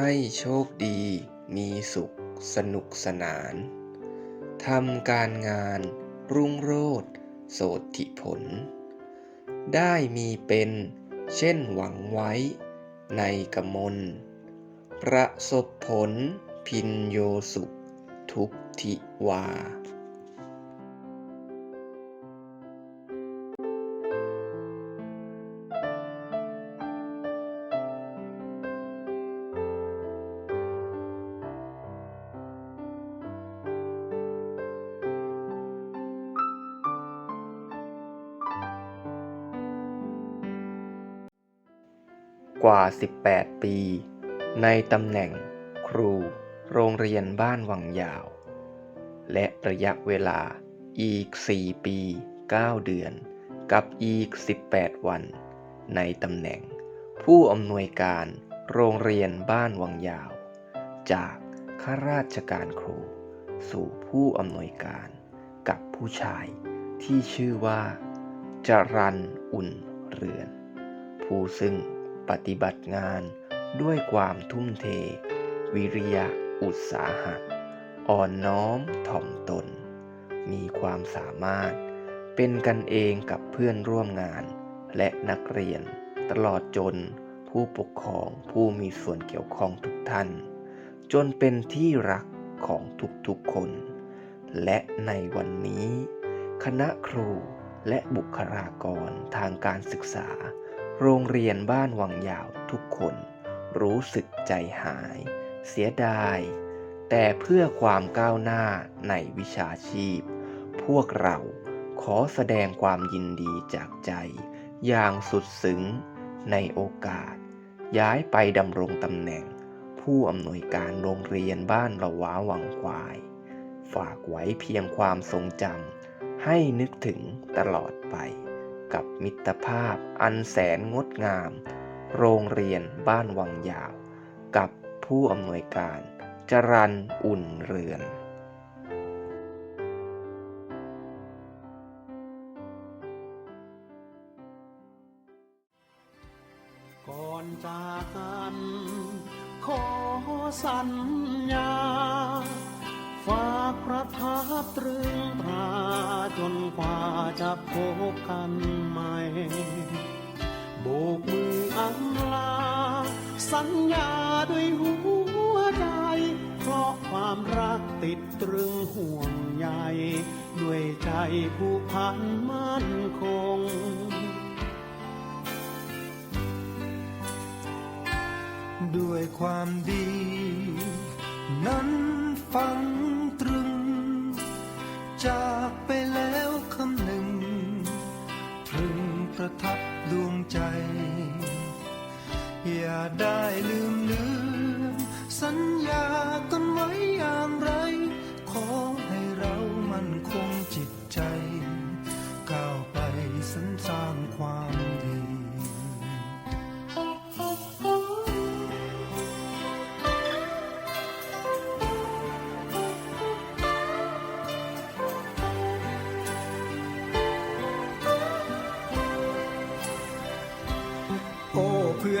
ให้โชคดี มีสุข สนุกสนาน ทำการงาน รุ่งโรจน์โสติผล ได้มีเป็น เช่นหวังไว้ ในกมล ประสบผลพินโยสุข ทุกทิวา กว่า 18 ปี ในตำแหน่งครู โรงเรียนบ้านวังยาว และระยะเวลาอีก 4 ปี 9 เดือน กับอีก 18 วัน ในตำแหน่ง ผู้อำนวยการโรงเรียนบ้านวังยาว จากข้าราชการครู สู่ผู้อำนวยการกับผู้ชายที่ชื่อว่าจรันอุ่นเรือน ผู้ซึ่ง ปฏิบัติงานด้วยความทุ่มเท วิริยะอุตสาหะ อ่อนน้อมถ่อมตน มีความสามารถ เป็นกันเองกับเพื่อนร่วมงาน และนักเรียน ตลอดจนผู้ปกครองผู้มีส่วนเกี่ยวข้องทุกท่าน จนเป็นที่รักของทุกๆคน และในวันนี้ คณะครูและบุคลากรทางการศึกษา โรงเรียนบ้านวังยาวทุกคนรู้สึกใจหาย เสียดาย แต่เพื่อความก้าวหน้าในวิชาชีพ พวกเราขอแสดงความยินดีจากใจ อย่างสุดซึ้งในโอกาส ย้ายไปดำรงตำแหน่ง ผู้อำนวยการโรงเรียนบ้านละว้าวังควาย ฝากไว้เพียงความทรงจำให้นึกถึงตลอดไป กับมิตรภาพอันแสนงดงาม โรงเรียนบ้านวังยาว กับผู้อำนวยการจรันอุ่นเรือนก่อนจากกัน ขอสัญญา ฝากประทับตรึงตราจนกว่าจะพบกันใหม่โบกมืออำลา สัญญาด้วยหัวใจ เพราะความรักติดตรึงห่วงใยด้วยใจผู้พันมั่นคงด้วยความดี นั้น ฟังตรึง จากไปแล้วคำหนึ่งตรึงประทับดวงใจ อย่าได้ลืมเลืมสัญญากันไว้อย่าง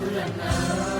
Lord.